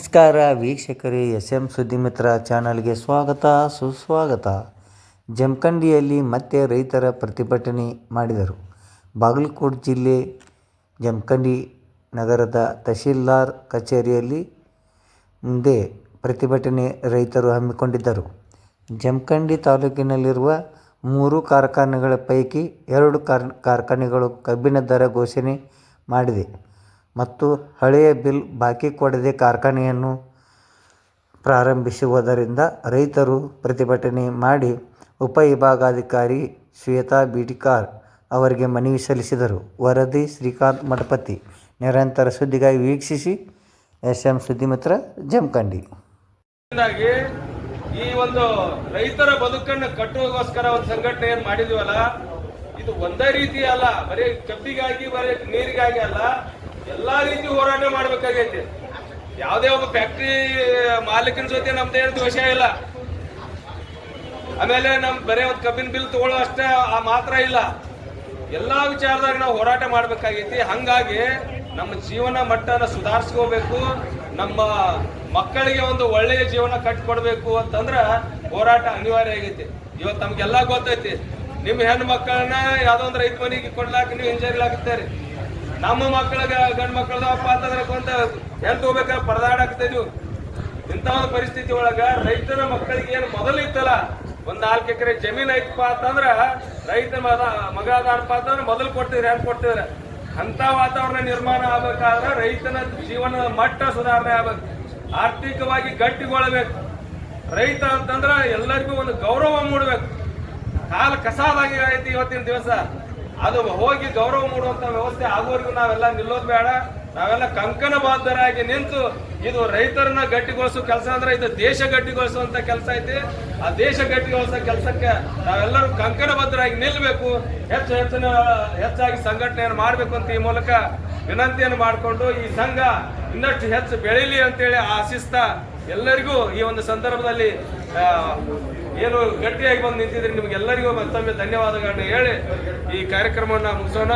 ನಮಸ್ಕಾರ ವೀಕ್ಷಕರೇ S M ಸುದ್ದಿಮಿತ್ರ ಚಾನಲ್ಗೆ ಸ್ವಾಗತ, ಸುಸ್ವಾಗತ. ಜಮಖಂಡಿಯಲ್ಲಿ ಮತ್ತೆ ರೈತರ ಪ್ರತಿಭಟನೆ ಮಾಡಿದರು. ಬಾಗಲಕೋಟೆ ಜಿಲ್ಲೆ ಜಮಖಂಡಿ ನಗರದ ತಹಶೀಲ್ದಾರ್ ಕಚೇರಿಯಲ್ಲಿ ಮುಂದೆ ಪ್ರತಿಭಟನೆ ರೈತರು ಹಮ್ಮಿಕೊಂಡಿದ್ದರು. ಜಮಖಂಡಿ ತಾಲೂಕಿನಲ್ಲಿರುವ ಮೂರು ಕಾರ್ಖಾನೆಗಳ ಪೈಕಿ ಎರಡು ಕಾರ್ ಕಾರ್ಖಾನೆಗಳು ಕಬ್ಬಿನ ದರ ಘೋಷಣೆ ಮಾಡಿದೆ. ಮತ್ತು ಹಳೆಯ ಬಿಲ್ ಬಾಕಿ ಕೊಡದೆ ಕಾರ್ಖಾನೆಯನ್ನು ಪ್ರಾರಂಭಿಸುವುದರಿಂದ ರೈತರು ಪ್ರತಿಭಟನೆ ಮಾಡಿ ಉಪವಿಭಾಗಾಧಿಕಾರಿ ಶ್ವೇತಾ ಬೀಟಿಕಾರ್ ಅವರಿಗೆ ಮನವಿ ಸಲ್ಲಿಸಿದರು. ವರದಿ ಶ್ರೀಕಾಂತ್ ಮಠಪತಿ. ನಿರಂತರ ಸುದ್ದಿಗಾಗಿ ವೀಕ್ಷಿಸಿ ಎಸ್ ಎಂ ಸುದ್ದಿಮಿತ್ರ ಜಮಖಂಡಿ. ಈ ಒಂದು ರೈತರ ಬದುಕನ್ನು ಕಟ್ಟುವುದಕ್ಕೋಸ್ಕರ ಒಂದು ಸಂಘಟನೆ ಏನ್ ಮಾಡಿದ್ವಲ್ಲ, ಇದು ಒಂದೇ ರೀತಿ ಅಲ್ಲ ಬರೀ ಕಬ್ಬಿಗಾಗಿ, ಬರೀ ನೀರಿಗಾಗಿ ಅಲ್ಲ ಎಲ್ಲಾ ರೀತಿ ಹೋರಾಟ ಮಾಡ್ಬೇಕಾಗೈತಿ. ಯಾವುದೇ ಒಬ್ಬ ಫ್ಯಾಕ್ಟ್ರಿ ಮಾಲೀಕನ ಜೊತೆ ನಮ್ದೇನು ದೋಷ ಇಲ್ಲ. ಆಮೇಲೆ ನಮ್ ಬರೇ ಒಂದು ಕಬ್ಬಿನ ಬಿಲ್ ತಗೊಳ್ಳೋ ಅಷ್ಟೇ ಆ ಮಾತ್ರ ಇಲ್ಲ. ಎಲ್ಲಾ ವಿಚಾರದಾಗ ನಾವು ಹೋರಾಟ ಮಾಡ್ಬೇಕಾಗೈತಿ. ಹಂಗಾಗಿ ನಮ್ಮ ಜೀವನ ಮಟ್ಟನ ಸುಧಾರಿಸ್ಕೋಬೇಕು. ನಮ್ಮ ಮಕ್ಕಳಿಗೆ ಒಂದು ಒಳ್ಳೆಯ ಜೀವನ ಕಟ್ಕೊಡ್ಬೇಕು ಅಂತಂದ್ರ ಹೋರಾಟ ಅನಿವಾರ್ಯ ಆಗೈತಿ. ಇವತ್ತು ನಮ್ಗೆಲ್ಲ ಗೊತ್ತೈತಿ. ನಿಮ್ಮ ಹೆಣ್ಣು ಮಕ್ಕಳನ್ನ ಯಾವ್ದೋ ಒಂದು ರೈತ ಮನೆಗೆ ಕೊಡ್ಲಾಕ ನೀವು ಹಿಂಜರಿಲಾಗುತ್ತಾರೆ. ನಮ್ಮ ಮಕ್ಕಳ ಗಂಡು ಮಕ್ಕಳದಪ್ಪ ಅಂತಂದ್ರೆ ಕೊಂತ ಎಲ್ ತಗೋಬೇಕಾದ್ರೆ ಪರದಾಡಾಕ್ತಿದ್ವು ಇಂಥ ಒಂದು ಪರಿಸ್ಥಿತಿ ಒಳಗ ರೈತನ ಮಕ್ಕಳಿಗೆ ಏನು ಮೊದಲು ಇತ್ತಲ್ಲ ಒಂದ್ ನಾಲ್ಕು ಎಕರೆ ಜಮೀನ್ ಐತಪ್ಪ ಅಂತಂದ್ರ ರೈತ ಮಗ ಅದಾನಪ್ಪ ಅಂತಂದ್ರೆ ಮೊದಲು ಕೊಡ್ತಿದ್ರು ಹೆಂಗ್ ಕೊಡ್ತಿದ್ರ? ಅಂತ ವಾತಾವರಣ ನಿರ್ಮಾಣ ಆಗ್ಬೇಕಾದ್ರೆ ರೈತನ ಜೀವನದ ಮಟ್ಟ ಸುಧಾರಣೆ ಆಗ್ಬೇಕು. ಆರ್ಥಿಕವಾಗಿ ಗಟ್ಟಿಗೊಳ್ಬೇಕು. ರೈತ ಅಂತಂದ್ರ ಎಲ್ಲರಿಗೂ ಒಂದು ಗೌರವ ಮೂಡ್ಬೇಕು. ಕಾಲ ಕಸಾದಾಗಿ ಐತಿ ಇವತ್ತಿನ ದಿವಸ. ಅದು ಹೋಗಿ ಗೌರವ ಮೂಡುವಂತ ವ್ಯವಸ್ಥೆ ಆಗೋವರೆಗೂ ನಾವೆಲ್ಲ ನಿಲ್ಲೋದು ಬೇಡ. ನಾವೆಲ್ಲ ಕಂಕಣ ಬಾಧರಾಗಿ ನಿಂತು ಇದು ರೈತರನ್ನ ಗಟ್ಟಿಗೊಳಿಸೋ ಕೆಲಸ ಅಂದ್ರೆ ಇದು ದೇಶ ಗಟ್ಟಿಗೊಳಿಸುವಂತ ಕೆಲಸ ಐತಿ. ಆ ದೇಶ ಗಟ್ಟಿಗೊಳಿಸೋ ಕೆಲಸಕ್ಕೆ ನಾವೆಲ್ಲರೂ ಕಂಕಣ ಬದ್ಧರಾಗಿ ನಿಲ್ಬೇಕು. ಹೆಚ್ಚು ಹೆಚ್ಚಿನ, ಹೆಚ್ಚಾಗಿ ಸಂಘಟನೆಯನ್ನು ಮಾಡಬೇಕು ಅಂತ ಈ ಮೂಲಕ ವಿನಂತಿಯನ್ನು ಮಾಡಿಕೊಂಡು ಈ ಸಂಘ ಇನ್ನಷ್ಟು ಹೆಚ್ಚು ಬೆಳೀಲಿ ಅಂತೇಳಿ ಆಶಿಸ್ತಾ ಎಲ್ಲರಿಗೂ ಈ ಒಂದು ಸಂದರ್ಭದಲ್ಲಿ ಏನು ಗಟ್ಟಿಯಾಗಿ ಬಂದು ನಿಂತಿದ್ರೆ ನಿಮ್ಗೆಲ್ಲರಿಗೂ ಮತ್ತೊಮ್ಮೆ ಧನ್ಯವಾದಗಳನ್ನ ಹೇಳಿ ಈ ಕಾರ್ಯಕ್ರಮವನ್ನ ಮುಗಿಸೋಣ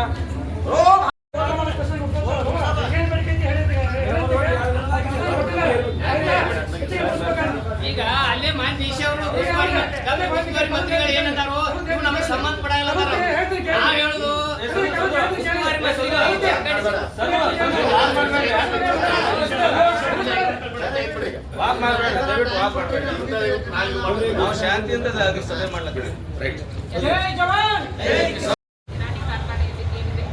ಈಗ ಅಲ್ಲೇ ಮಾನ್ ದೇಶವರು ಉಸ್ತುವಾರಿ ಮಂತ್ರಿಗಳು ಏನಂತಾರೋ ನಮಗೆ ಸಂಬಂಧ ಪಡಲ್ಲ ನಾವ್ ಹೇಳುದು ಉಸ್ತುವಾರಿ ಶಾಂತಿಯಿಂದ ಸಭೆ ಮಾಡ್ಲತ್ತೀವಿ. ರೈಟ್ ನಾಟಿ ಕಾರ್ಖಾನೆಯಲ್ಲಿ ಏನಿದೆ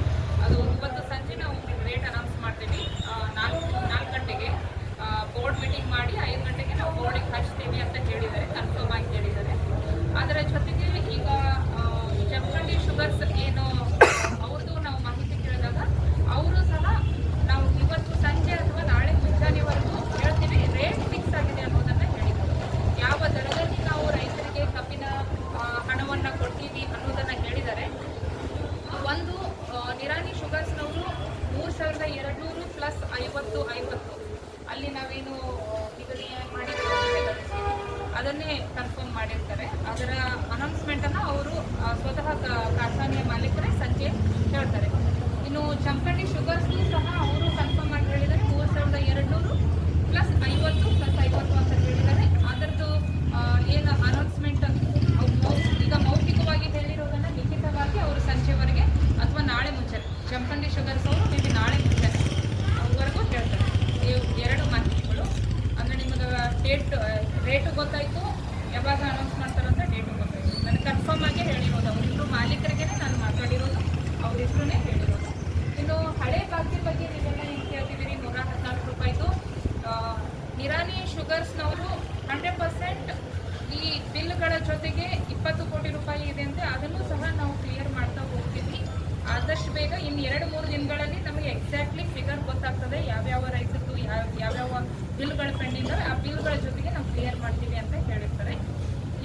ಅದು ಇವತ್ತು ಸಂಜೆ ನಾವು ರೇಟ್ ಅನೌನ್ಸ್ ಮಾಡ್ತೀವಿ ಆ, ನಾಲ್ಕು ನಾಲ್ಕು ಗಂಟೆಗೆ ಬೋರ್ಡ್ ಮೀಟಿಂಗ್ ಮಾಡಿ ಐದು ಗಂಟೆಗೆ ನಾವು ಬೋರ್ಡಿಗೆ ಹಚ್ತೀವಿ ಅಂತ ಹೇಳಿದ್ದಾರೆ ಕನ್ಫರ್ಮ್ ಆಗಿ ಹೇಳಿದ್ದಾರೆ ಅದರ ಜೊತೆಗೆ ಈಗ ಆ, ಜಮಖಂಡಿ ಶುಗರ್ಸ್ ಏನು ಅವ್ರದ್ದು ನಾವು ಮಾಹಿತಿ ಕೇಳಿದಾಗ ಅವರು ಸಹ ನಾವು ಇವತ್ತು ಸಂಜೆ ಅಥವಾ ನಾಳೆ ಮುಂಜಾನೆವರೆಗೂ ಹೇಳ್ತೀವಿ ರೇಟ್ ಫಿಕ್ಸ್ ಆಗಿದೆ ಅನ್ನೋದನ್ನ ಹೇಳಿದ್ರು ಯಾವ ದರದಲ್ಲಿ ನಾವು ರೈತರಿಗೆ ಕಬ್ಬಿನ ಆ, ಹಣವನ್ನ ಕೊಡ್ತೀವಿ ಅನ್ನೋದನ್ನ ಹೇಳಿದ್ದಾರೆ ಒಂದು ಆ, ನಿರಾಣಿ ಶುಗರ್ಸ್ನವರು ಮೂರು ಸಾವಿರದ ಎರಡುನೂರು ಪ್ಲಸ್ ಐವತ್ತು ಐವತ್ತು ಅಲ್ಲಿ ನಾವೇನು ನಿಗದಿ ಮಾಡಿದ್ದೀವಿ ಅದನ್ನೇ ಕನ್ಫರ್ಮ್ ಮಾಡಿರ್ತಾರೆ ಅದರ ಅನೌನ್ಸ್ಮೆಂಟ್ ಅನ್ನ ಅವರು ಆ, ಸ್ವತಃ ಕ- ಕಾರ್ಖಾನೆಯ ಮಾಲೀಕರೇ ಸಂಜೆ ಹೇಳ್ತಾರೆ ಇನ್ನು ಜಮಖಂಡಿ ಶುಗರ್ಸ್ಗೂ ಸಹ ಅವರು ಕನ್ಫರ್ಮ್ ಆಗಿ ಹೇಳಿದ್ದಾರೆ ಮೂರು ಸಾವಿರದ ಎರಡುನೂರು ಪ್ಲಸ್ ಐವತ್ತು ಪ್ಲಸ್ ಐವತ್ತು ಅಂತ ಹೇಳಿದ್ದಾರೆ ಅದರದ್ದು ಏನು ಅನೌನ್ಸ್ಮೆಂಟ್ ಈಗ ಮೌಖಿಕವಾಗಿ ಹೇಳಿರೋದನ್ನ ಲಿಖಿತವಾಗಿ ಅವರು ಸಂಜೆವರೆಗೆ ಅಥವಾ ನಾಳೆ ಮುಂಚೆ ಜಮಖಂಡಿ ಶುಗರ್ಸ್ ಅವರು ಮೇ ಬಿ ನಾಳೆ ಮುಂಚೆ ಅವರೆಗೂ ಹೇಳ್ತಾರೆ ಇವು ಎರಡು ಮಾಹಿತಿಗಳು ಅಂದರೆ ನಿಮಗೆ ಡೇಟ್ ರೇಟು ಗೊತ್ತಾಯಿತು ಯಾವಾಗ ಅನೌನ್ಸ್ ಮಾಡ್ತಾರಂತ ಡೇಟು ಗೊತ್ತಾಯಿತು. ನನಗೆ ಕನ್ಫರ್ಮ್ ಆಗಿ ಹೇಳಿರೋದು ಅವರಿಬ್ಬರು ಮಾಲೀಕರಿಗೆ ನಾನು ಮಾತಾಡಿರೋದು. ಅವರಿಬ್ಬರೇ ಹೇಳಿರೋದು. ಇನ್ನು ಹಳೆ ಬಾಕಿ ಬಗ್ಗೆ ನೀವೆಲ್ಲ ಏನು ಕೇಳ್ತಿದ್ದೀರಿ ನೂರ ಹದಿನಾಲ್ಕು ರೂಪಾಯಿದು. ಇರಾನಿ ಶುಗರ್ಸ್ನವರು ಹಂಡ್ರೆಡ್ ಪರ್ಸೆಂಟ್ ಈ ಬಿಲ್ಗಳ ಜೊತೆಗೆ ಇಪ್ಪತ್ತು ಕೋಟಿ ರೂಪಾಯಿ ಇದೆ ಅಂದರೆ ಅದನ್ನು ಸಹ ನಾವು ಕ್ಲಿಯರ್ ಮಾಡ್ತಾ ಹೋಗ್ತೀವಿ. ಆದಷ್ಟು ಬೇಗ ಇನ್ನು ಎರಡು, ಮೂರು ದಿನಗಳಲ್ಲಿ ನಮಗೆ ಎಕ್ಸಾಕ್ಟ್ಲಿ ಫಿಗರ್ ಗೊತ್ತಾಗ್ತದೆ ಯಾವ್ಯಾವ ರೈತರದ್ದು ಯಾವ, ಯಾವ್ಯಾವ ಬಿಲ್ಗಳ ಪೆಂಡಿಂಗ್ ಆ ಬಿಲ್ಗಳ ಜೊತೆಗೆ ನಾವು ಕ್ಲಿಯರ್ ಮಾಡ್ತೀವಿ ಅಂತ ಹೇಳಿರ್ತಾರೆ.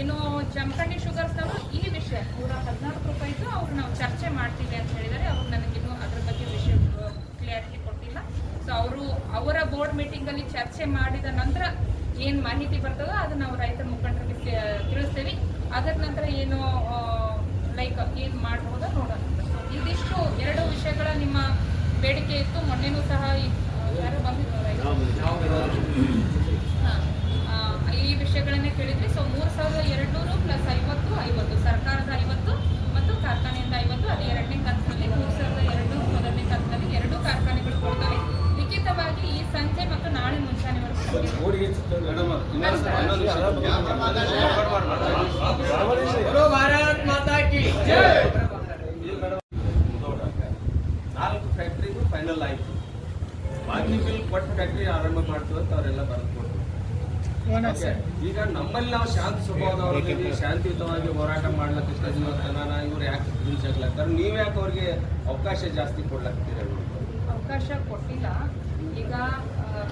ಇನ್ನು ಜಮಖಂಡಿ ಶುಗರ್ಸ್ನವರು ಈ ವಿಷಯ, ನೂರ ಹದಿನಾಲ್ಕು ರೂಪಾಯಿದು ಅವ್ರು ನಾವು ಚರ್ಚೆ ಮಾಡ್ತೀವಿ ಅಂತ ಹೇಳಿದರೆ ಅವ್ರು ನನಗಿನ್ನೂ ಅದ್ರ ಬಗ್ಗೆ ವಿಷಯ ಕ್ಲಿಯಾರಿಟಿ ಕೊಟ್ಟಿಲ್ಲ. ಸೊ ಅವರು ಅವರ ಬೋರ್ಡ್ ಮೀಟಿಂಗಲ್ಲಿ ಚರ್ಚೆ ಮಾಡಿದ ನಂತರ ಏನು ಮಾಹಿತಿ ಬರ್ತದೋ ಅದು ನಾವು ರೈತ ಮುಖಂಡರಿಗೆ ತಿಳಿಸ್ತೀವಿ. ಅದರ ನಂತರ ಏನು ಲೈಕ್ ಏನು ಮಾಡ್ಬೋದೋ ನೋಡೋಣ. ಇದಿಷ್ಟು ಎರಡು ವಿಷಯಗಳ ನಿಮ್ಮ ಬೇಡಿಕೆ ಇತ್ತು. ಮೊನ್ನೆನೂ ಸಹ ಈ, ವಿಷಯಗಳನ್ನೇ ಕೇಳಿದ್ರೆ ಸೊ ಮೂರು ಸಾವಿರದ ಎರಡುನೂರು ಪ್ಲಸ್ ಐವತ್ತು ಐವತ್ತು. ಸರ್ಕಾರದ ನಮ್ಮಲ್ಲಿ ನಾವು ಶಾಂತಿ ಸ್ವಭಾವದವರಲ್ಲಿ ಶಾಂತಿಯುತವಾಗಿ ಹೋರಾಟ ಮಾಡ್ಲಕ್ಕೆ ಇಷ್ಟ ಇವ್ರು ಯಾಕೆ ಹಿಂಸಾಗ್ಲತ್ತಾರ ನೀವು ಯಾಕೆ ಅವ್ರಿಗೆ ಅವಕಾಶ ಜಾಸ್ತಿ ಕೊಡ್ಲಾಗ್ತೀರ ಅವಕಾಶ ಕೊಟ್ಟಿಲ್ಲ. ಈಗ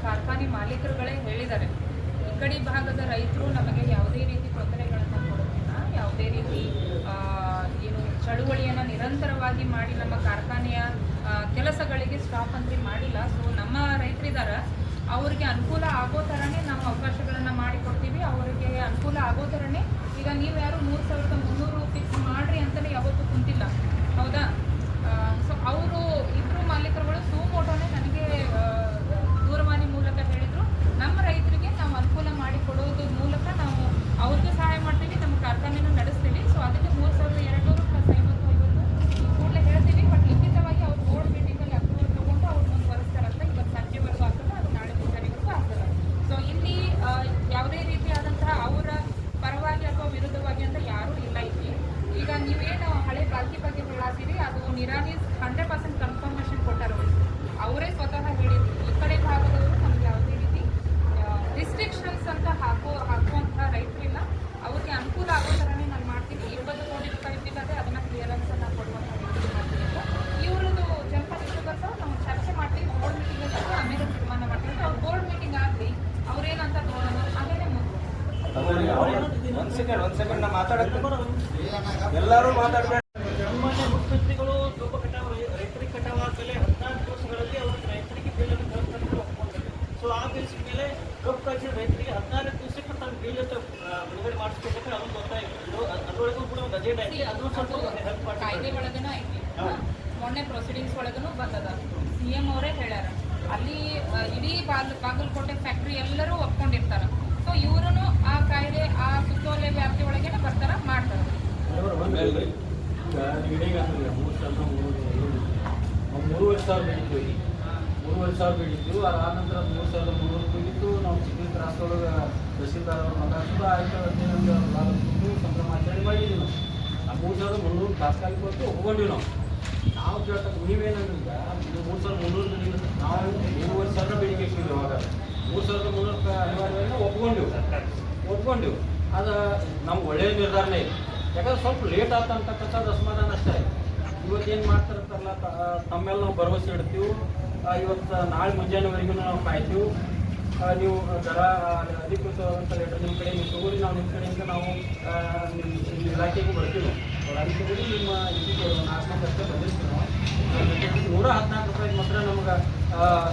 ಕಾರ್ಖಾನೆ ಮಾಲೀಕರುಗಳೇ ಹೇಳಿದ್ದಾರೆ. ಈ ಕಡೆ ಭಾಗದ ರೈತರು ನಮಗೆ ಯಾವುದೇ ರೀತಿ ತೊಂದರೆಗಳನ್ನು ಕೊಡೋದಿಲ್ಲ ಯಾವುದೇ ರೀತಿ ಏನು ಚಳುವಳಿಯನ್ನು ನಿರಂತರವಾಗಿ ಮಾಡಿ ನಮ್ಮ ಕಾರ್ಖಾನೆಯ ಕೆಲಸಗಳಿಗೆ ಸ್ಟಾಪ್ ಅಂತ ಮಾಡಿಲ್ಲ. ಸೊ ನಮ್ಮ ರೈತರಿದಾರ ಅವರಿಗೆ ಅನುಕೂಲ ಆಗೋ ಥರನೇ ನಾವು ಅವಕಾಶಗಳನ್ನು ಮಾಡಿಕೊಡ್ತೀವಿ. ಅವರಿಗೆ ಅನುಕೂಲ ಆಗೋ ಥರನೇ ಈಗ ನೀವು ಯಾರು ಮೂರು ಸಾವಿರದ ಮುನ್ನೂರು ಫಿಕ್ಸ್ ಮಾಡಿರಿ ಅಂತಲೇ ಯಾವತ್ತೂ ಕುಂತಿಲ್ಲ. ಹೌದಾ ಸೊ ಅವರು ಇಬ್ಬರು ಮಾಲೀಕರುಗಳು ಸುಮೋಟೋನೇ ನನಗೆ ಆ, ದೂರವಾಣಿ ಮೂಲಕ ಹೇಳಿದ್ರು ನಮ್ಮ ರೈತರಿಗೆ ನಾವು ಅನುಕೂಲ ಮಾಡಿಕೊಡೋದ್ರ ಮೂಲಕ ನಾವು ಅವ್ರಿಗೂ ಸಹಾಯ ಮಾಡ್ತೀವಿ ನಮ್ಮ ಕಾರ್ಖಾನೆನ ನಡೆಸ್ತೀವಿ ಸೊ ಅದಕ್ಕೆ ಮೂರು ಸಾವಿರದ ಎರಡುನೂರು ಪ್ಲಸ್ ಐವತ್ತು ಐವತ್ತು ಈ ಕೂಡಲೇ ಹೇಳ್ತೀವಿ ಬಟ್ ಲಿಖಿತವಾಗಿ ಅವ್ರು ಬೋರ್ಡ್ ಮೀಟಿಂಗಲ್ಲಿ ಅಪ್ರೂವಲ್ ತಗೊಂಡು ಅವ್ರು ಮುಂದುವರಿಸ್ತಾರಂತ ಇವತ್ತು ಸಂಜೆವರೆಗೂ ಆಗ್ತದೆ ಅದು ನಾಳೆ ಮುಂಜಾನೆವರೆಗೂ ಆಗ್ತದೆ ಸೊ ಇಲ್ಲಿ ಆ, ಯಾವುದೇ ರೀತಿಯಾದಂತಹ ಅವರ ಪರವಾಗಿ ಅಥವಾ ವಿರುದ್ಧವಾಗಿ ಅಂತ ಯಾರೂ ಇಲ್ಲ ಇಲ್ಲಿ ಈಗ ನೀವೇನು ಹಳೆ ಬಾಕಿ ಬಗ್ಗೆ ಹೇಳಾತೀರಿ ಅದು ನಿರಾನೀಸ್ ಹಂಡ್ರೆಡ್ ಪರ್ಸೆಂಟ್ ಕನ್ಫರ್ಮೇಷನ್ ಕೊಟ್ಟಾರ ಅವರೇ ಸ್ವತಃ ಹೇಳಿದ್ರು ಈ ಕಡೆ ಭಾಗದವರು ನಮ್ಗೆ ಯಾವುದೇ ರೀತಿ ರಿಸ್ಟ್ರಿಕ್ಷನ್ಸ್ ಅಂತ ಹಾಕೋ ಹಾಕುವಂತಹ ರೈತರಿಲ್ಲ ಅವ್ರಿಗೆ ಅನುಕೂಲ ಆಗೋ ಥರನೇ ನಾನು ಮಾಡ್ತೀನಿ ಇಪ್ಪತ್ತು ಕೋಟಿ ರೂಪಾಯಿ ಬಿಲ್ ಅದೇ ಅದನ್ನ ಕ್ಲಿಯರೆನ್ಸ್ ಅನ್ನ ಕೊಡುವಂಥ ರೀತಿ ಮಾಡ್ತೀನಿ ಇವ್ರದ್ದು ಜನಪದ ಇಷ್ಟುಗಸ ನಾವು ಚರ್ಚೆ ಮಾಡ್ತೀವಿ ಬೋರ್ಡ್ ಮೀಟಿಂಗ್ ಆಮೇಲೆ ತೀರ್ಮಾನ ಮಾಡ್ತೀವಿ ಅವ್ರ ಬೋರ್ಡ್ ಮೀಟಿಂಗ್ ಆಗಲಿ ಅವ್ರೇನಂತ ನೋಡೋಣ ಅದೇನೇ ಮುಂದೆ ಒಂದ್ ಸೆಕೆಂಡ್ ಒಂದ್ ಸೆಕೆಂಡ್ ನಾ ಮಾತಾಡಕ್ಕೆ ಎಲ್ಲರೂ ಮಾತಾಡ್ಬೇಡ ಸಾಮಾನ್ಯ ಮುಖ್ಯಮಂತ್ರಿಗಳು ಸ್ವಲ್ಪ ಕಟಾವು ರೈತರಿಗೆ ಕಟಾವು ಆದಮೇಲೆ ಹದಿನಾರು ದಿವಸಗಳಲ್ಲಿ ಅವರು ರೈತರಿಗೆ ಬಿಲ್ಲನ್ನು ಕಳಿಸ್ತಾರೆ ಒಪ್ಕೊಂಡಿದ್ದಾರೆ ಸೊ ಆ ಮೇಲೆ ಕಬ್ಬು ಕಳಿಸಿದ ರೈತರಿಗೆ ಹದಿನಾರು ದಿವಸಕ್ಕೆ ಬಿಲ್ ಅಂತ ಆ, ಬಿಡುಗಡೆ ಅದೊಂದು ಅದರೊಳಗೂ ಕೂಡ ಒಂದು ಅಜೆಂಡಾ ಐತಿ ಅದ್ರ ಸ್ವಲ್ಪ ಹೆಲ್ಪ್ ಕಾಯ್ದೆ ಒಳಗನ ಐತಿ. ಮೊನ್ನೆ ಪ್ರೊಸೀಡಿಂಗ್ಸ್ ಒಳಗನು ಬಂದದ. ಸಿ ಎಂ ಅವರೇ ಹೇಳ್ಯಾರ. ಅಲ್ಲಿ ಇಡೀ ಬಾಗಲ್ ಬಾಗಲಕೋಟೆ ಫ್ಯಾಕ್ಟ್ರಿ ಎಲ್ಲರೂ ಒಪ್ಕೊಂಡಿರ್ತಾರ. ಸೊ ಇವರು ಆ ಕಾಯ್ದೆ ಆ ಸುತ್ತೋಲೆ ವ್ಯಾಪ್ತಿ ಒಳಗೇನೆ ಬರ್ತಾರ ಮಾಡ್ತಾರ. ಮೂರು ಸಾವಿರ ಮೂರುವರೆ ಸಾವಿರ ಬೆಳೀತೀವಿ ಅದಾದ ನಂತರ ಮೂರು ಸಾವಿರದ ಮುನ್ನೂರು ಬೀಳಿತ್ತು. ನಾವು ಚಿಕ್ಕ ಒಳಗೆ ತಹಸೀಲ್ದಾರ್ ಅವ್ರು ಮಾತಾಡ್ತಿದ್ದು ಆಯ್ತು ನಮ್ಗೆ ಲಾಭ ಸಂಭ್ರಮ ಸಂಭ್ರಮಾಚರಣೆ ಮಾಡಿದ್ವಿ ನಾವು. ಆ ಮೂರು ಸಾವಿರದ ಮುನ್ನೂರು ತಾತ್ಕಾಲಿಕ ಕೊಟ್ಟು ಹೋಗೊಂಡ್ವಿ ನಾವು. ನಾವು ಕೇಳ್ತಕ್ಕ ನೀವೇನಂದ್ರೆ ಇದು ಮೂರು ಸಾವಿರದ ಮುನ್ನೂರು ಬೆಳೀಲಿ ನಾವು ಮೂರುವರೆ ಸಾವಿರ ಬೇಡಿಕೆ ಇಟ್ಟಿದ್ವಿ ಅವಾಗ. ಮೂರು ಸಾವಿರದ ಮುನ್ನೂರು ಅನಿವಾರ್ಯವಾಗಿ ಒಪ್ಕೊಂಡ್ವಿ. ಒಪ್ಕೊಂಡ್ವಿ. ಅದು ನಮ್ಗೆ ಒಳ್ಳೆಯ ನಿರ್ಧಾರನೇ ಯಾಕಂದ್ರೆ ಸ್ವಲ್ಪ ಲೇಟ್ ಆತ ಅಂತಕ್ಕಂಥದ್ದು ಅಸಮಾಧಾನ ಅಷ್ಟೇ. ಇವತ್ತೇನು ತ- ತಮ್ಮೆಲ್ಲ ನಾವು ಭರವಸೆ ಇಡ್ತೀವಿ. ಇವತ್ತು ನಾಳೆ ಮುಂಜಾನೆವರೆಗೂ ನಾವು ಕಾಯ್ತೀವಿ. ನೀವು ದರ ಅಧಿಕೃತವಾದಂಥ ಲೆಟರ್ ನಿಮ್ಮ ಕಡೆ ನೀವು ತಗೋರಿ ನಾವು ನಿಮ್ಮ ಕಡೆಯಿಂದ ನಾವು ನಿಮ್ಮ ಇಲಾಖೆಗೂ ಬರ್ತೀವಿ. ಅದಕ್ಕೆ ನಿಮ್ಮ ಇದಕ್ಕೆ ನಾಲ್ಕು ಕಷ್ಟ ಬಂದಿರ್ತೀವಿ ನಾವು ನೂರ ಹದಿನಾಲ್ಕು ರೂಪಾಯಿ ಮಾತ್ರ ನಮ್ಗೆ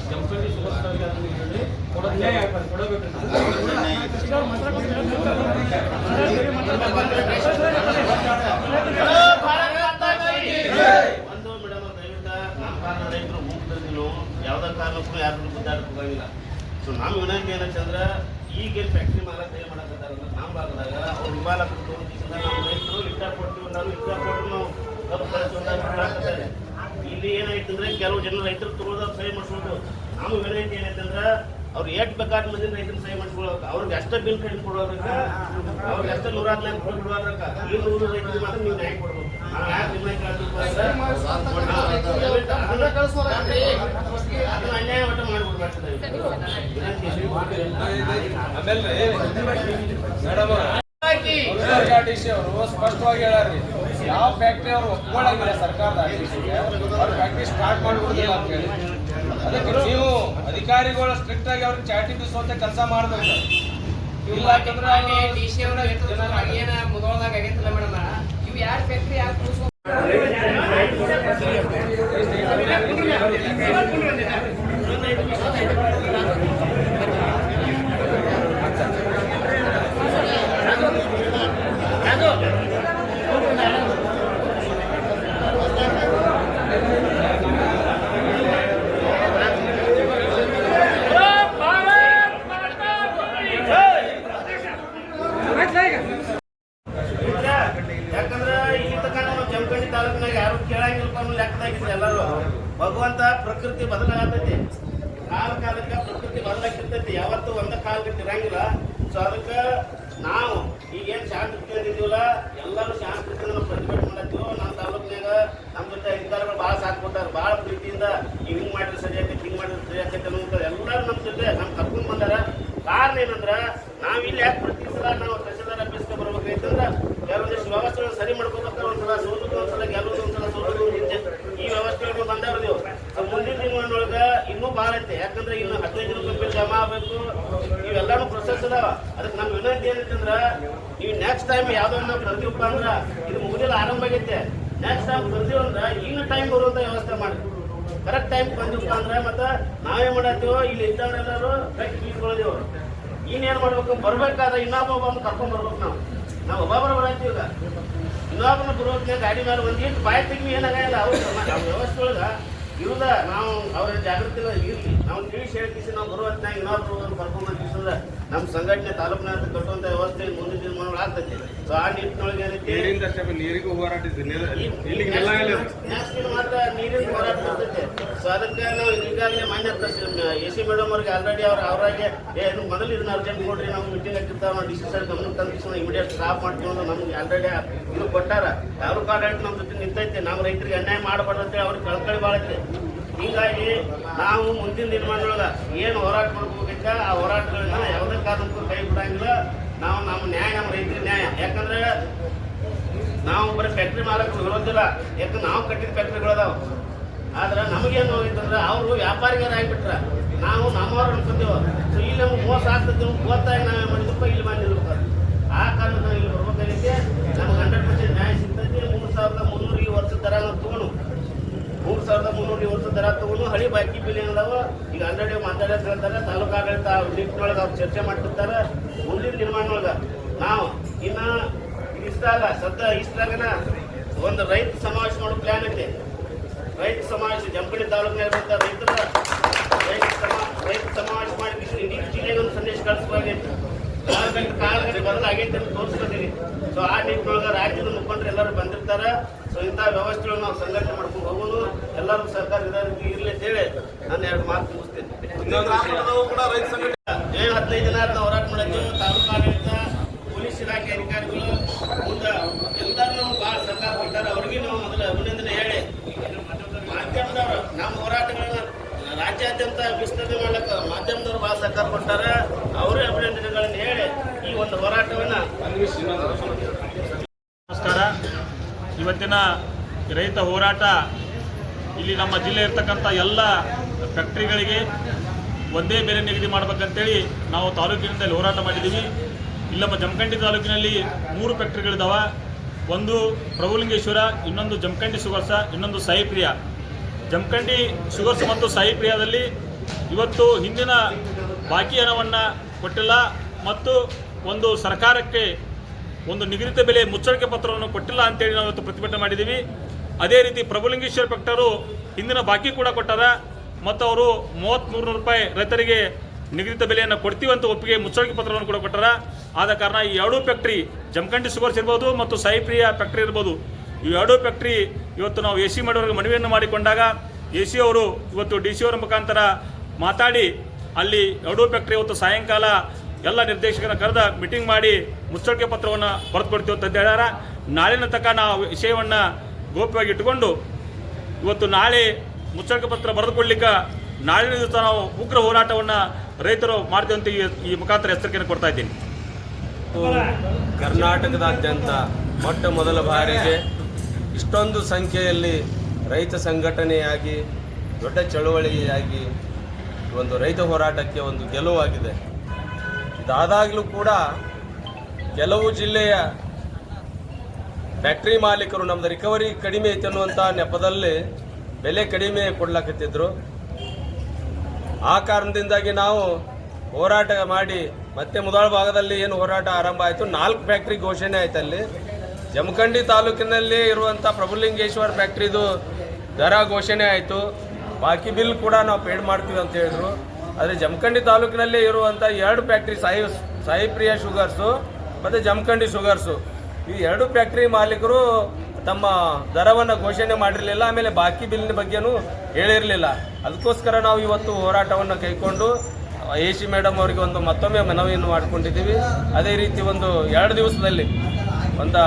ಜಂಪಲ್ಲಿ ಸುರಕ್ಷಿತವಾಗಿ ಅಂತ ಹೇಳಿ ಕೊಡೋದೇ ಕೊಡಬೇಕು ಒಂದು ಮೇಡಮ್ ದಯವಿಟ್ಟು ನಮ್ಮ ಕಾರಣ ರೈತರು ಮುಗ್ದಿರ್ತೀವಿ ಕಾರಣಕ್ಕೂ ಯಾರು ಗುದ್ದಾಡಕ್ಕೆ ಹೋಗಂಗಿಲ್ಲ ಸೊ ನಮ್ಮ ವಿನಂತಿ ಏನಂತಂದ್ರೆ ಈಗೇನು ಫ್ಯಾಕ್ಟ್ರಿ ಮಾಲಕ್ ಏನು ಮಾಡಕತ್ತಾರ ಅಂದ್ರೆ ನಮ್ಮ ಭಾಗದಾಗ ಅವ್ರು ತಗೊಂಡಿದ್ದ ನಾವು ರೈತರು ಇಟ್ಟ ಕೊಡ್ತೀವಿ ನಾವು ಇಟ್ಟ ಕೊಟ್ಟು ನಾವು ಕಬ್ಬು ಕಳಿಸ್ತಾರೆ ಇಲ್ಲಿ ಏನಾಯ್ತು ಅಂದ್ರೆ ಕೆಲವು ಜನ ರೈತರು ತಗೊಳ್ಳೋದು ಸಹಿ ಮಾಡಿಸ್ಬೋದು ನಮ್ಮ ವಿನಂತಿ ಏನೈತಂದ್ರೆ ಅವ್ರು ಎಷ್ಟು ಬೇಕಾದ ಮಂದಿ ರೈತರು ಸಹಿ ಮಾಡಿಸ್ಕೊಳ್ಬೇಕು ಅವ್ರಿಗೆ ಅಷ್ಟೇ ಬಿಲ್ ಕಡಿಮೆ ಕೊಡೋದಕ್ಕ ಅವ್ರಿಗೆ ಅಷ್ಟೇ ನೂರ ಹದಿನೈದು ರೂಪಾಯಿ ಈ ನೂರು ರೈತರಿಗೆ ಮಾತ್ರ ನೀವು ನ್ಯಾಯ ಕೊಡ್ಬೇಕು ಯಾಕೆ ನಿಮ್ಮ ಕೇಳ್ತೀವಿ ಅದನ್ನ ಅನ್ಯಾಯ ಒಟ್ಟು ಮಾಡ್ಬಿಡ್ಬೇಕು ಆಮೇಲೆ ಮೇಡಮ್ ಆರ್ಟಿಸಿ ಅವರು ಸ್ಪಷ್ಟವಾಗಿ ಹೇಳಿ ಯಾವ ಫ್ಯಾಕ್ಟ್ರಿ ಅವರು ಒಪ್ಕೊಳ್ಳಂಗಿಲ್ಲ ಸರ್ಕಾರದ ಆದೇಶಕ್ಕೆ ಅವ್ರ ಫ್ಯಾಕ್ಟ್ರಿ ಸ್ಟಾರ್ಟ್ ಮಾಡ್ಬಿಡುದಿಲ್ಲ ಅಂತ ಹೇಳಿ ಅದಕ್ಕೆ ನೀವು ಅಧಿಕಾರಿಗಳು ಸ್ಟ್ರಿಕ್ಟ್ ಆಗಿ ಅವ್ರಿಗೆ ಚಾಟಿ ಬೀಸುವಂತ ಕೆಲಸ ಮಾಡಬೇಕು ಇಲ್ಲ ಇವು ಯಾರು ಫ್ಯಾಕ್ಟ್ರಿ ಯಾರು ಪ್ರಕೃತಿ ಬದಲಾಗತೈತಿ. ಕಾಲ ಕಾಲಕ್ಕೆ ಪ್ರಕೃತಿ ಬದಲಾಗಿರ್ತೈತಿ ಯಾವತ್ತೂ ಒಂದ ಕಾಲಕ್ಕೆ ಇರಂಗಿಲ್ಲ ಸೊ ಅದಕ್ಕೆ ನಾವು ಈಗೇನು ಶಾಂತಿ ಇದ್ದೀವಲ್ಲ, ಎಲ್ಲರೂ ಶಾಂತಿ ನಮ್ಮ ಪ್ರತಿಭಟನೆ ಮಾಡತ್ತೀವೋ, ನಮ್ಮ ತಾಲೂಕಿನಾಗ ನಮ್ಮ ಜೊತೆ ಅಧಿಕಾರಿಗಳು ಭಾಳ ಸಾಥ್ ಕೊಟ್ಟಾರ ಭಾಳ ಪ್ರೀತಿಯಿಂದ ಈಗ ಹಿಂಗೆ ಮಾಡಿದ್ರೆ ಸರಿ ಆಕೈತಿ, ಹಿಂಗೆ ಮಾಡಿದ್ರೆ ಸರಿ ಆಕೈತಿ ಅನ್ನೋದು ಎಲ್ಲರೂ ನಮ್ಮ ಜೊತೆ ನಮ್ಮ ಕರ್ಕೊಂಡ್ ಬಂದಾರ. ಕಾರಣ ಏನಂದ್ರ ನಾವು ಇಲ್ಲಿ ಯಾಕೆ ಪ್ರತಿ ಸಲ ನಾವು ತಹಸೀಲ್ದಾರ್ ಆಫೀಸ್ಗೆ ಬರ್ಬೇಕಾಯ್ತಂದ್ರ ಕೆಲವೊಂದಿಷ್ಟು ವ್ಯವಸ್ಥೆಗಳನ್ನ ಸರಿ ಮಾಡ್ಕೋಬೇಕಾದ್ರೆ ಒಂದ್ಸಲ ಸೋಲುದು ಒಂದ್ಸಲ ಗೆಲ್ಲುದು ಒಂದ್ಸಲ ಸೋಲುದು ಹಿಂದೆ ಈ ವ್ಯವಸ್ಥೆಗಳು ಬಂದವ್ರು ನೀವು ಸೊ ಮುಂದಿನ ದಿನಗಳೊಳಗ ಇನ್ನೂ ಭಾಳ ಐತೆ ಯಾಕಂದ್ರೆ ಇನ್ನು ಹದಿನೈದು ದಿನಕ್ಕೆ ಬಿಲ್ ಜಮಾ ಆಗಬೇಕು ಇವೆಲ್ಲಾನು ಪ್ರೊಸೆಸ್ ಅದಾವ ನಮ್ಮ ಏನಂತಂದ್ರ ನೀವು ನೆಕ್ಸ್ಟ್ ಟೈಮ್ ಯಾವ್ದೋ ಒಂದು ಕರ್ತೀವಪ್ಪ ಅಂದ್ರ ಇದು ಮುಗಿದಿಲ್ಲ, ಆರಂಭ ಆಗೈತೆ. ನೆಕ್ಸ್ಟ್ ಟೈಮ್ ಕರ್ತೀವಿ ಅಂದ್ರ ಇನ್ನು ಟೈಮ್ ಬರುವಂತ ವ್ಯವಸ್ಥೆ ಮಾಡಿ. ಕರೆಕ್ಟ್ ಟೈಮ್ ಬಂದಿವಪ್ಪ ಅಂದ್ರೆ ಮತ್ತೆ ನಾವೇ ಮಾಡತ್ತೀವೋ, ಇಲ್ಲಿ ಇದ್ದವರೆಲ್ಲರೂ ಕೈ ಬೀಳ್ಕೊಳ್ಳೋದೇವು ಇನ್ನೇನ್ ಮಾಡ್ಬೇಕು? ಬರ್ಬೇಕಾದ್ರೆ ಇನ್ನೊಬ್ಬ ಬಂದು ಕರ್ಕೊಂಡ್ ಬರ್ಬೇಕು ನಾವು. ನಾವು ಒಬ್ಬೊಬ್ಬರು ಬರತ್ತೀವಿ ಈಗ. ಇನ್ನೊಬ್ಬನ ಬರೋದ್ನ ಗಾಡಿ ಮೇಲೆ ಒಂದು ಇಟ್ಟು ಬಾಯಿ ತೆಗಿ ಏನಾಗಲ್ಲ ಅವ್ರು ವ್ಯವಸ್ಥೆ ಒಳಗ ಇರುದ ನಾವು ಅವ್ರ ಜಾಗೃತಿ ಇರ್ಲಿ. ನಾವು ತಿಳಿಸಿ ಹೇಳ್ತೀವಿ ನಾವು ಬರುವ ಹೊತ್ನಾಗ ಇನ್ನೊಬ್ರು ಕರ್ಕೊಂಡ್ ಬಂದ್ರೆ ನಮ್ಮ ಸಂಘಟನೆ ತಾಲೂಕಿನ ಕಟ್ಟುವಂತ ವ್ಯವಸ್ಥೆ ಮುಂದಿನ ದಿನಮಾನಗಳು ಆಗ್ತೈತಿ ಸೊ ಆ ನಿಟ್ಟಿನೊಳಗೆ ನೀರಿಂದ ನೀರಿಗೂ ಹೋರಾಟ ಮಾತ್ರ ನೀರಿನ ಹೋರಾಟ ಬರ್ತೈತೆ ಸೊ ಅದಕ್ಕೆ ನಾವು ಈಗಾಗಲೇ ಮಾನ್ಯ ಎ ಸಿ ಮೇಡಮ್ ಅವ್ರಿಗೆ ಆಲ್ರೆಡಿ ಅವ್ರ ಅವರಾಗೆ ಏನು ಮೊದಲು ಇದನ್ನ ಅರ್ಜೆಂಟ್ ಕೊಡ್ರಿ ನಾವು ಮೀಟಿಂಗ್ ಹಾಕಿರ್ತಾವ ನಾವು ಡಿ ಸಿ ಸರ್ ಗಮನಕ್ಕೆ ತಂದು ಇಮಿಡಿಯೇಟ್ ಸ್ಟಾಪ್ ಮಾಡ್ತೀವಿ ಅಂತ ನಮ್ಗೆ ಆಲ್ರೆಡಿ ಇದು ಕೊಟ್ಟಾರ. ಯಾರು ಕಾರ್ಡ್ ನಮ್ಮ ಜೊತೆ ನಿಂತೈತೆ. ನಾವು ರೈತರಿಗೆ ಅನ್ಯಾಯ ಮಾಡಬಾರ್ದು ಅಂತೇಳಿ ಅವ್ರಿಗೆ ಕಳ್ಕಳಿ ಬಾಳೈತೆ. ಹೀಗಾಗಿ ನಾವು ಮುಂದಿನ ದಿನಮಾನದೊಳಗೆ ಏನು ಹೋರಾಟ ಮಾಡ್ಕೋಬೇಕ ಆ ಹೋರಾಟಗಳನ್ನ ಯಾವುದೇ ಕೈ ಬಿಡಂಗಿಲ್ಲ. ನಾವು ನಮ್ಮ ನ್ಯಾಯ, ನಮ್ಮ ರೈತರ ನ್ಯಾಯ. ಯಾಕಂದ್ರೆ ನಾವು ಬರೀ ಫ್ಯಾಕ್ಟ್ರಿ ಮಾಲಕರು ಇರೋದಿಲ್ಲ ಯಾಕಂದ್ರೆ ನಾವು ಕಟ್ಟಿದ ಫ್ಯಾಕ್ಟ್ರಿಗಳದಾವ ಆದ್ರೆ ನಮಗೇನು ಹೋಗಿತ್ತಂದ್ರೆ ಅವರು ವ್ಯಾಪಾರಿಗಾರ ಆಗಿಬಿಟ್ರ. ನಾವು ನಮ್ಮವ್ರು ಅನ್ಕೋತೀವಿ ಸೊ ಇಲ್ಲಿ ನಮ್ಗೆ ಮೋಸ ಆಗ್ತದೆ ಗೊತ್ತಾಗಿ ನಾವೇ ಮಾಡಿದಪ್ಪ ಇಲ್ಲಿ ಬಂದು ನಿಲ್ಬೇಕು ಆ ಕಾರಣಕ್ಕೆ ನಾವು ಇಲ್ಲಿ ಬರ್ಬೇಕಾಗೈತೆ ನಮ್ಗೆ ಹಂಡ್ರೆಡ್ ಪರ್ಸೆಂಟ್ ನ್ಯಾಯ ಸಿಗ್ತೈತಿ ಮೂರು ಸಾವಿರದ ಮುನ್ನೂರು ಈ ವರ್ಷದ ತರ ನಾವು ತಗೊಂಡು. ಸಾವಿರದ ಮುನ್ನೂರು ಇವತ್ತು ದರ ತಗೊಂಡು ಹಳಿ ಬಾಕಿ ಬಿಲ್ ಏನದಾವ ಈಗ ಆಲ್ರೆಡಿ ಮಾತಾಡೋದು ಹೇಳ್ತಾರೆ. ತಾಲೂಕು ಆಡಳಿತ ನಿಟ್ಟಿನೊಳಗೆ ಅವ್ರು ಚರ್ಚೆ ಮಾಡ್ತಿರ್ತಾರೆ. ಮುಂದಿನ ನಿರ್ಮಾಣದೊಳಗೆ ನಾವು ಇನ್ನ ಇಷ್ಟಾಗ ಸದ್ಯ ಇಷ್ಟಾಗನ ಒಂದು ರೈತ ಸಮಾವೇಶ ಮಾಡೋ ಪ್ಲಾನ್ ಐತೆ. ರೈತ ಸಮಾವೇಶ ಜಂಪಡಿ ತಾಲೂಕಿನಾಗಿರುವಂತ ರೈತರ ರೈತ ಸಮಾ, ರೈತ ಸಮಾವೇಶ ಮಾಡಿ ಇಡೀ ಜಿಲ್ಲೆಗೆ ಒಂದು ಸಂದೇಶ ಕಳಿಸ್ಬೇಕಾಗೈತೆ ಕಾಲದಲ್ಲಿ ಬದಲಾಗೈತೆ ಅಂತ ತೋರಿಸ್ಕೊತೀನಿ. ಸೊ ಆ ನಿಟ್ಟಿನೊಳಗೆ ರಾಜ್ಯದ ಮುಖಂಡರು ಎಲ್ಲರೂ ಬಂದಿರ್ತಾರೆ. ಸೊ ಇಂಥ ವ್ಯವಸ್ಥೆಗಳನ್ನ ನಾವು ಸಂಘಟನೆ ಹೋಗೋದು ಎಲ್ಲರೂ ಸರ್ಕಾರ ಇದೇ ರೀತಿ ಇರ್ಲಿ ಅಂತ ಹೇಳಿ ನಾನು ಎರಡು ಮಾತು ಮುಗಿಸ್ತೇನೆ. ಏಳು ಹದಿನೈದು ದಿನ ಆಯ್ತು ಹೋರಾಟ ಮಾಡಿದ್ವಿ ತಾಲೂಕು ಆಡಳಿತ ಪೊಲೀಸ್ ಇಲಾಖೆ ಅಧಿಕಾರಿಗಳು ಮುಂದೆ ಎಲ್ಲರೂ ನಾವು ಭಾಳ ಸರ್ಕಾರ ಕೊಟ್ಟಾರೆ. ಅವ್ರಿಗೆ ನಾವು ಮೊದಲು ಅಭಿನಂದನೆ ಹೇಳಿ. ಮಾಧ್ಯಮದವರು ನಮ್ಮ ಹೋರಾಟಗಳನ್ನ ರಾಜ್ಯಾದ್ಯಂತ ವಿಸ್ತರಣೆ ಮಾಡ್ಲಿಕ್ಕೆ ಮಾಧ್ಯಮದವರು ಭಾಳ ಸರ್ಕಾರ ಕೊಟ್ಟಾರೆ. ಅವರೇ ಅಭಿನಂದನೆಗಳನ್ನು ಹೇಳಿ ಈ ಒಂದು ಹೋರಾಟವನ್ನ ನಮಸ್ಕಾರ. ಇವತ್ತಿನ ರೈತ ಹೋರಾಟ ಇಲ್ಲಿ ನಮ್ಮ ಜಿಲ್ಲೆ ಇರ್ತಕ್ಕಂಥ ಎಲ್ಲ ಫ್ಯಾಕ್ಟ್ರಿಗಳಿಗೆ ಒಂದೇ ಬೆಲೆ ನಿಗದಿ ಮಾಡ್ಬೇಕಂತೇಳಿ ನಾವು ತಾಲೂಕಿನಿಂದಲ್ಲಿ ಹೋರಾಟ ಮಾಡಿದ್ದೀವಿ. ಇಲ್ಲಿ ನಮ್ಮ ಜಮಖಂಡಿ ತಾಲೂಕಿನಲ್ಲಿ ಮೂರು ಫ್ಯಾಕ್ಟ್ರಿಗಳಿದಾವ. ಒಂದು ಪ್ರಭುಲಿಂಗೇಶ್ವರ, ಇನ್ನೊಂದು ಜಮಖಂಡಿ ಸುಗರ್ಸ, ಇನ್ನೊಂದು ಸಾಯಿಪ್ರಿಯ ಜಮಖಂಡಿ ಶುಗರ್ಸ್ ಮತ್ತು ಸಾಯಿಪ್ರಿಯಾದಲ್ಲಿ ಇವತ್ತು ಹಿಂದಿನ ಬಾಕಿ ಹಣವನ್ನು ಕೊಟ್ಟಿಲ್ಲ ಮತ್ತು ಒಂದು ಸರ್ಕಾರಕ್ಕೆ ಒಂದು ನಿಗದಿತ ಬೆಲೆ ಮುಚ್ಚಳಿಕೆ ಪತ್ರವನ್ನು ಕೊಟ್ಟಿಲ್ಲ ಅಂತೇಳಿ ನಾವು ಇವತ್ತು ಪ್ರತಿಭಟನೆ ಮಾಡಿದ್ದೀವಿ. ಅದೇ ರೀತಿ ಪ್ರಭುಲಿಂಗೇಶ್ವರ ಫ್ಯಾಕ್ಟರು ಹಿಂದಿನ ಬಾಕಿ ಕೂಡ ಕೊಟ್ಟಾರ ಮತ್ತು ಅವರು ಮೂವತ್ತ್ಮೂರು ನೂರು ರೂಪಾಯಿ ರೈತರಿಗೆ ನಿಗದಿತ ಬೆಲೆಯನ್ನು ಕೊಡ್ತೀವಂತ ಒಪ್ಪಿಗೆ ಮುಚ್ಚಳಿಕೆ ಪತ್ರವನ್ನು ಕೂಡ ಕೊಟ್ಟಾರ. ಆದ ಕಾರಣ ಈ ಎರಡೂ ಫ್ಯಾಕ್ಟ್ರಿ ಜಮಖಂಡಿ ಸುಗರ್ಸ್ ಇರ್ಬೋದು ಮತ್ತು ಸಾಯಿಪ್ರಿಯ ಫ್ಯಾಕ್ಟ್ರಿ ಇರ್ಬೋದು. ಈ ಎರಡೂ ಫ್ಯಾಕ್ಟ್ರಿ ಇವತ್ತು ನಾವು ಎ ಸಿ ಮಾಡೋರಿಗೆ ಮನವಿಯನ್ನು ಮಾಡಿಕೊಂಡಾಗ ಎ ಸಿ ಅವರು ಇವತ್ತು ಡಿ ಸಿ ಅವರ ಮುಖಾಂತರ ಮಾತಾಡಿ ಅಲ್ಲಿ ಎರಡೂ ಫ್ಯಾಕ್ಟ್ರಿ ಇವತ್ತು ಸಾಯಂಕಾಲ ಎಲ್ಲ ನಿರ್ದೇಶಕರನ್ನು ಕರೆದ ಮೀಟಿಂಗ್ ಮಾಡಿ ಮುಚ್ಚಳಿಕೆ ಪತ್ರವನ್ನು ಬರೆದುಕೊಡ್ತೀವಿ ಅಂತ ಹೇಳ್ಯಾರ ನಾಳಿನ ತನಕ ನಾವು ವಿಷಯವನ್ನು ಗೋಪ್ಯವಾಗಿ ಇಟ್ಟುಕೊಂಡು ಇವತ್ತು ನಾಳೆ ಮುಚ್ಚಳಕ ಪತ್ರ ಬರೆದುಕೊಳ್ಳಿಕ್ಕೆ ನಾಳಿನ ದಿವಸ ನಾವು ಉಗ್ರ ಹೋರಾಟವನ್ನು ರೈತರು ಮಾಡ್ತೇವೆ ಅಂತ ಈ- ಮುಖಾಂತರ ಎಚ್ಚರಿಕೆಯನ್ನು ಕೊಡ್ತಾ ಇದ್ದೀನಿ. ಕರ್ನಾಟಕದಾದ್ಯಂತ ಮೊಟ್ಟ ಮೊದಲ ಬಾರಿಗೆ ಇಷ್ಟೊಂದು ಸಂಖ್ಯೆಯಲ್ಲಿ ರೈತ ಸಂಘಟನೆಯಾಗಿ, ದೊಡ್ಡ ಚಳುವಳಿಯಾಗಿ ಒಂದು ರೈತ ಹೋರಾಟಕ್ಕೆ ಒಂದು ಗೆಲುವಾಗಿದೆ. ಇದಾದಾಗಲೂ ಕೂಡ ಕೆಲವು ಜಿಲ್ಲೆಯ ಫ್ಯಾಕ್ಟ್ರಿ ಮಾಲೀಕರು ನಮ್ದು ರಿಕವರಿ ಕಡಿಮೆ ಐತೆ ಅನ್ನುವಂಥ ನೆಪದಲ್ಲಿ ಬೆಲೆ ಕಡಿಮೆ ಕೊಡ್ಲಾಕತ್ತಿದ್ರು. ಆ ಕಾರಣದಿಂದಾಗಿ ನಾವು ಹೋರಾಟ ಮಾಡಿ ಮತ್ತೆ ಮುದಾಳ ಭಾಗದಲ್ಲಿ ಏನು ಹೋರಾಟ ಆರಂಭ ಆಯಿತು. ನಾಲ್ಕು ಫ್ಯಾಕ್ಟ್ರಿ ಘೋಷಣೆ ಆಯ್ತು ಅಲ್ಲಿ. ಜಮಖಂಡಿ ತಾಲೂಕಿನಲ್ಲಿ ಇರುವಂಥ ಪ್ರಭುಲಿಂಗೇಶ್ವರ ಫ್ಯಾಕ್ಟ್ರಿದು ದರ ಘೋಷಣೆ ಆಯಿತು. ಬಾಕಿ ಬಿಲ್ ಕೂಡ ನಾವು ಪೇಡ್ ಮಾಡ್ತೀವಿ ಅಂತ ಹೇಳಿದ್ರು. ಆದರೆ ಜಮಖಂಡಿ ತಾಲೂಕಿನಲ್ಲಿ ಇರುವಂಥ ಎರಡು ಫ್ಯಾಕ್ಟ್ರಿ ಸಾಯಿ ಸಾಯಿ ಪ್ರಿಯ ಶುಗರ್ಸು ಮತ್ತು ಜಮಖಂಡಿ ಶುಗರ್ಸು ಈ ಎರಡು ಫ್ಯಾಕ್ಟ್ರಿ ಮಾಲೀಕರು ತಮ್ಮ ದರವನ್ನು ಘೋಷಣೆ ಮಾಡಿರಲಿಲ್ಲ, ಆಮೇಲೆ ಬಾಕಿ ಬಿಲ್ನ ಬಗ್ಗೆನೂ ಹೇಳಿರಲಿಲ್ಲ. ಅದಕ್ಕೋಸ್ಕರ ನಾವು ಇವತ್ತು ಹೋರಾಟವನ್ನು ಕೈಕೊಂಡು, ಎ ಸಿ ಮೇಡಮ್ ಅವರಿಗೆ ಒಂದು ಮತ್ತೊಮ್ಮೆ ಮನವಿಯನ್ನು ಮಾಡಿಕೊಂಡಿದ್ದೀವಿ. ಅದೇ ರೀತಿ ಒಂದು ಎರಡು ದಿವಸದಲ್ಲಿ ಒಂದು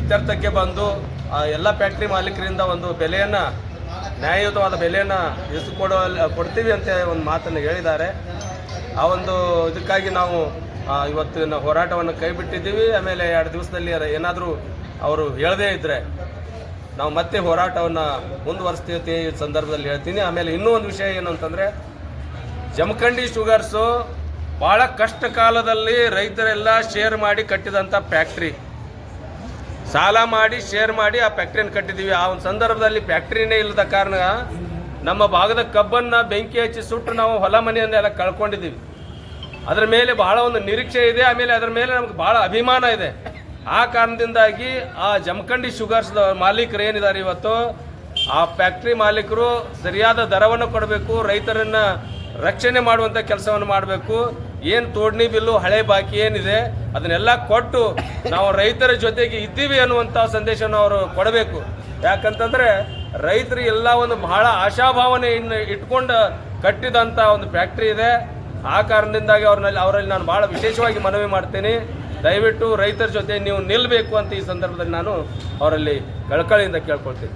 ಇತ್ಯರ್ಥಕ್ಕೆ ಬಂದು ಎಲ್ಲ ಫ್ಯಾಕ್ಟ್ರಿ ಮಾಲೀಕರಿಂದ ಒಂದು ಬೆಲೆಯನ್ನು, ನ್ಯಾಯಯುತವಾದ ಬೆಲೆಯನ್ನು ಇರಿಸಿಕೊಡುವ ಕೊಡ್ತೀವಿ ಅಂತ ಒಂದು ಮಾತನ್ನು ಹೇಳಿದ್ದಾರೆ. ಆ ಒಂದು ಇದಕ್ಕಾಗಿ ನಾವು ಇವತ್ತಿನ ಹೋರಾಟವನ್ನು ಕೈ ಬಿಟ್ಟಿದ್ದೀವಿ ಆಮೇಲೆ ಎರಡು ದಿವಸದಲ್ಲಿ ಏನಾದರೂ ಅವರು ಹೇಳದೇ ಇದ್ದರೆ ನಾವು ಮತ್ತೆ ಹೋರಾಟವನ್ನು ಮುಂದುವರಿಸ್ತೀವಿ ಈ ಸಂದರ್ಭದಲ್ಲಿ ಹೇಳ್ತೀನಿ. ಆಮೇಲೆ ಇನ್ನೂ ಒಂದು ವಿಷಯ ಏನು ಅಂತಂದರೆ, ಜಮಖಂಡಿ ಶುಗರ್ಸು ಭಾಳ ಕಷ್ಟ ಕಾಲದಲ್ಲಿ ರೈತರೆಲ್ಲ ಶೇರ್ ಮಾಡಿ ಕಟ್ಟಿದಂಥ ಫ್ಯಾಕ್ಟ್ರಿ ಸಾಲ ಮಾಡಿ ಶೇರ್ ಮಾಡಿ ಆ ಫ್ಯಾಕ್ಟ್ರಿಯನ್ನು ಕಟ್ಟಿದ್ದೀವಿ. ಆ ಒಂದು ಸಂದರ್ಭದಲ್ಲಿ ಫ್ಯಾಕ್ಟ್ರಿನೇ ಇಲ್ಲದ ಕಾರಣ ನಮ್ಮ ಭಾಗದ ಕಬ್ಬನ್ನು ಬೆಂಕಿ ಹಚ್ಚಿ ಸುಟ್ಟು ನಾವು ಹೊಲ ಮನೆಯನ್ನೆಲ್ಲ ಕಳ್ಕೊಂಡಿದ್ದೀವಿ. ಅದರ ಮೇಲೆ ಬಹಳ ಒಂದು ನಿರೀಕ್ಷೆ ಇದೆ, ಆಮೇಲೆ ಅದರ ಮೇಲೆ ನಮ್ಗೆ ಬಹಳ ಅಭಿಮಾನ ಇದೆ. ಆ ಕಾರಣದಿಂದಾಗಿ ಆ ಜಮಖಂಡಿ ಶುಗರ್ಸ್ ಮಾಲೀಕರು ಏನಿದ್ದಾರೆ ಇವತ್ತು? ಆ ಫ್ಯಾಕ್ಟ್ರಿ ಮಾಲೀಕರು ಸರಿಯಾದ ದರವನ್ನು ಕೊಡಬೇಕು, ರೈತರನ್ನ ರಕ್ಷಣೆ ಮಾಡುವಂಥ ಕೆಲಸವನ್ನು ಮಾಡಬೇಕು. ಏನು ತೋಡ್ನಿ ಬಿಲ್ಲು ಹಳೆ ಬಾಕಿ ಏನಿದೆ, ಅದನ್ನೆಲ್ಲ ಕೊಟ್ಟು ನಾವು ರೈತರ ಜೊತೆಗೆ ಇದ್ದೀವಿ ಅನ್ನುವಂಥ ಸಂದೇಶವನ್ನು ಅವರು ಕೊಡಬೇಕು. ಯಾಕಂತಂದ್ರೆ ರೈತರು ಎಲ್ಲ ಒಂದು ಬಹಳ ಆಶಾಭಾವನೆಯನ್ನು ಇಟ್ಕೊಂಡು ಕಟ್ಟಿದಂಥ ಒಂದು ಫ್ಯಾಕ್ಟ್ರಿ ಇದೆ. ಆ ಕಾರಣದಿಂದಾಗಿ ಅವ್ರನ್ನಲ್ಲಿ ಅವರಲ್ಲಿ ನಾನು ಭಾಳ ವಿಶೇಷವಾಗಿ ಮನವಿ ಮಾಡ್ತೇನೆ. ದಯವಿಟ್ಟು ರೈತರ ಜೊತೆ ನೀವು ನಿಲ್ಲಬೇಕು ಅಂತ ಈ ಸಂದರ್ಭದಲ್ಲಿ ನಾನು ಅವರಲ್ಲಿ ಕಳಕಳಿಯಿಂದ ಕೇಳ್ಕೊಳ್ತೀನಿ.